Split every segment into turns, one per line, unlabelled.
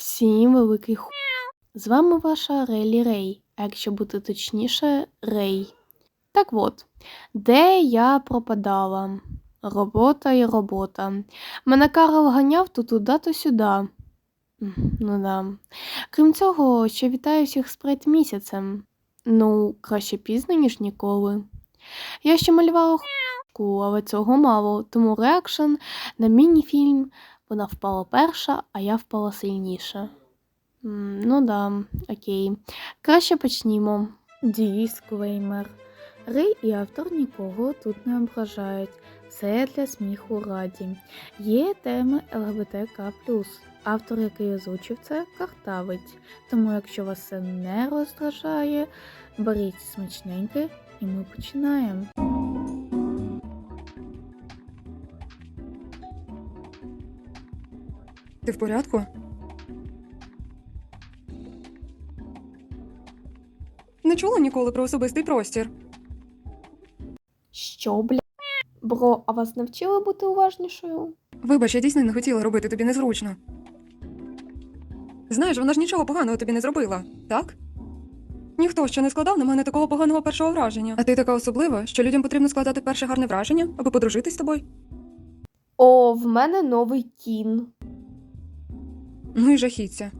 Всім великий ху. З вами ваша Релі Рей, а якщо бути точніше, Рей. Так от, де я пропадала? Робота і робота. Мене Карл ганяв то туди, то сюди. Ну да. Крім цього, ще вітаю всіх з прайд місяцем. Ну, краще пізно, ніж ніколи. Я ще малювала ху, але цього мало, тому реакшн на міні-фільм вона впала перша, а я впала сильніше. М, Ну да, окей. Краще почнімо. Дисклеймер. Рей і автор нікого тут не ображають. Все для сміху раді. Є теми ЛГБТК. Автор, який озвучив це, картавить. Тому, якщо вас це не роздражає, беріть смачненьке і ми починаємо.
Ти в порядку? Не чула ніколи про особистий простір.
Що, бля? Бро, а вас навчили бути уважнішою?
Вибач, я дійсно не хотіла робити тобі незручно. Знаєш, вона ж нічого поганого тобі не зробила, так? Ніхто ще не складав на мене такого поганого першого враження. А ти така особлива, що людям потрібно складати перше гарне враження, аби подружитись з тобою.
О, в мене новий кін.
Ну і жахіття.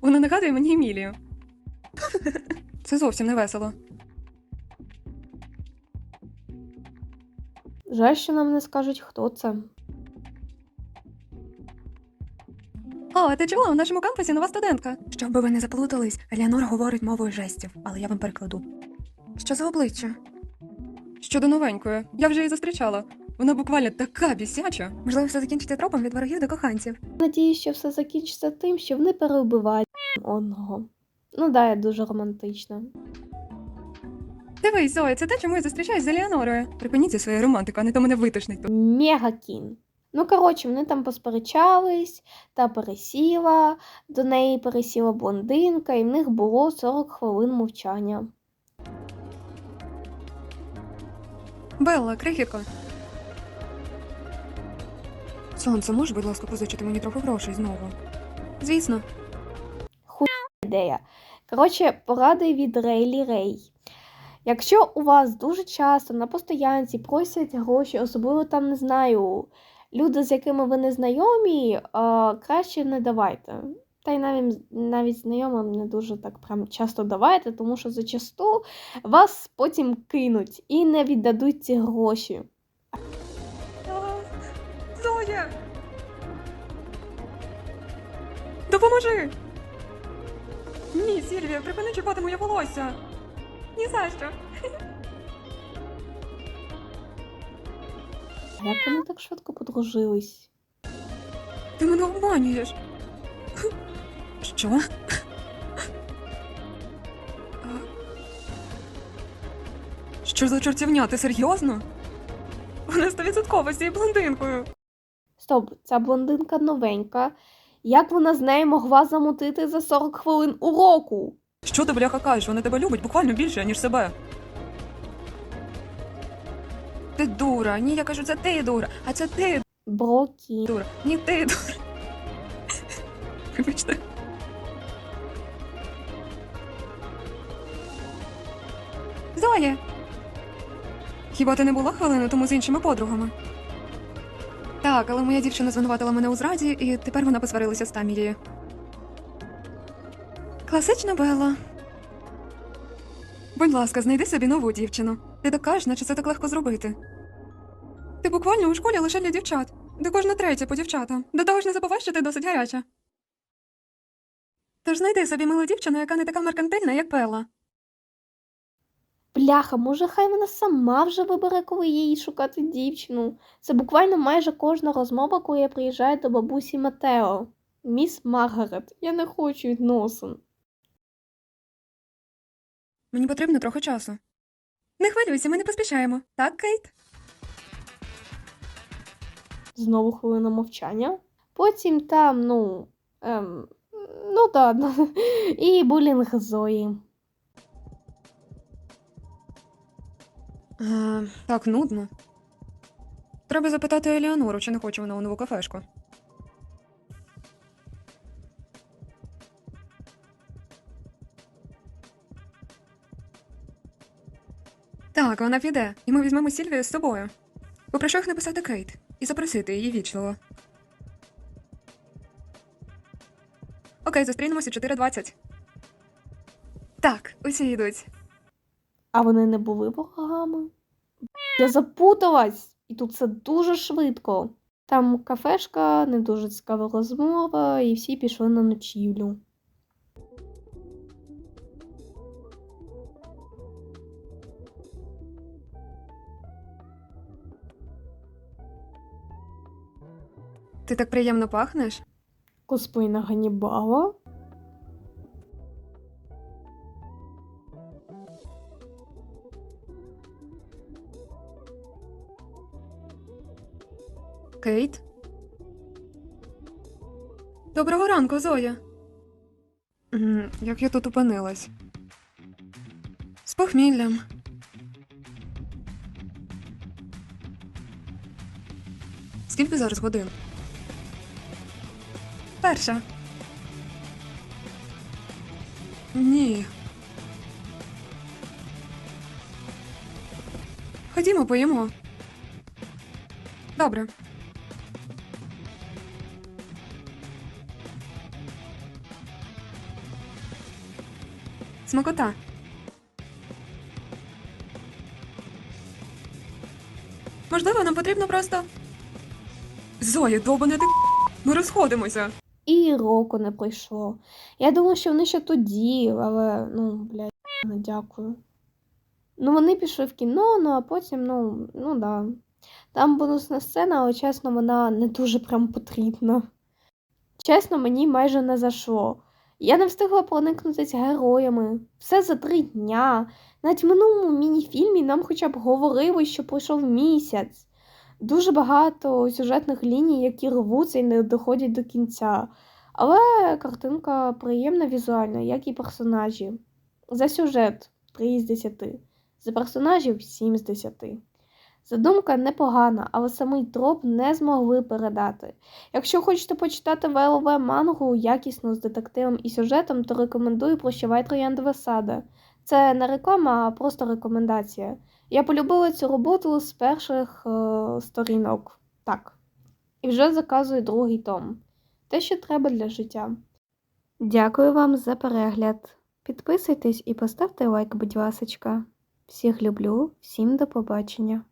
Вона нагадує мені Емілію. Це зовсім не весело.
Жаль, що нам не скажуть, хто це.
О, а ти чула, у нашому кампусі нова студентка. Щоб ви не заплутались, Еліанор говорить мовою жестів, але я вам перекладу. Що за обличчя? Щодо новенької, я вже її зустрічала. Вона буквально така бісяча. Можливо, все закінчиться тропом від ворогів до коханців.
Надіюсь, що все закінчиться тим, що вони переубивають одного. Ну да, я дуже романтична.
Дивись, Зоя, це те, чому я зустрічаюсь з Еліанорою. Припиніть зі своєю романтикою, а не то мене витошнить тут.
Мега кін. Ну, коротше, вони там посперечались та пересіла, до неї пересіла блондинка, і в них було 40 хвилин мовчання.
Белла, крихітко. Сонце, можеш, будь ласка, позичити мені трохи грошей знову? Звісно.
ідея. Коротше, поради від Рейлі Рей. Якщо у вас дуже часто на постоянці просять гроші, особливо там не знаю, люди, з якими ви не знайомі, краще не давайте. Та й навіть, навіть знайомим не дуже так прям часто давайте, тому що зачасту вас потім кинуть і не віддадуть ці гроші.
Допоможи! Ні, Сільвія, припини чіпати моє волосся! Ні за що!
Як вони так швидко подружились?
Ти мене обманюєш. Що? Що за чортівня? Ти серйозно? Вона стовідсотково з цією блондинкою.
Стоп, ця блондинка новенька. Як вона з нею могла замутити за 40 хвилин уроку?
Що ти, бляха, кажеш? Вона тебе любить буквально більше, ніж себе. Ти дура. Ні, я кажу, це ти дура. А це ти
Брокі.
дура. Ні, ти дура. Вибачте. Зоя! Хіба ти не була хвилину тому з іншими подругами? Так, але моя дівчина звинуватила мене у зраді, і тепер вона посварилася з Тамілією. Класична Белла. Будь ласка, знайди собі нову дівчину. Ти так кажеш, наче це так легко зробити. Ти буквально у школі лише для дівчат. Де кожна третя по дівчатам. До того ж не забувай, що ти досить гаряча. Тож знайди собі милу дівчину, яка не така меркантильна, як Белла.
Бляха, може, хай вона сама вже вибере, коли їй шукати дівчину. Це буквально майже кожна розмова, коли я приїжджаю до бабусі Матео. Міс Маргарет, я не хочу відносин.
Мені потрібно трохи часу. Не хвилюйся, ми не поспішаємо. Так, Кейт?
Знову хвилина мовчання. Потім там, ну. Ем, ну так, да, і булінг Зої.
А, Так нудно. Треба запитати Еліонору, чи не хоче вона у нову кафешку. Так, вона піде, і ми візьмемо Сільвію з собою. Попрошу їх написати Кейт і запросити її вічливо. Окей, зустрінемося 4.20. Так, усі йдуть.
А вони не були ворогами? Я запуталась, і тут все дуже швидко. Там кафешка, не дуже цікава розмова, і всі пішли на ночівлю.
Ти так приємно пахнеш?
Косплей на Ганнібала.
Кейт? Доброго ранку, Зоя. Як я тут опинилась? З похміллям. Скільки зараз годин? Перша. Ні. Ходімо, поїмо. Добре. Смакота. Можливо, нам потрібно просто. Зоя, довбане ти. Ми розходимося.
І року не пройшло. Я думала, що вони ще тоді, але ну, блядь, не дякую. Ну, вони пішли в кіно, ну а потім, ну, ну да. Там бонусна сцена, але чесно, вона не дуже прям потрібна. Чесно, мені майже не зайшло. Я не встигла проникнутися героями. Все за три дня. Навіть в минулому мініфільмі нам хоча б говорили, що пройшов місяць. Дуже багато сюжетних ліній, які рвуться і не доходять до кінця. Але картинка приємна візуально, як і персонажі. За сюжет 3 з 10. За персонажів 7 з 10. Задумка непогана, але самий троп не змогли передати. Якщо хочете почитати ВЛВ мангу якісно з детективом і сюжетом, то рекомендую прощавай трояндове сада. Це не реклама, а просто рекомендація. Я полюбила цю роботу з перших е, сторінок. Так. І вже заказую другий том. Те, що треба для життя. Дякую вам за перегляд. Підписуйтесь і поставте лайк, будь ласочка. Всіх люблю, всім до побачення.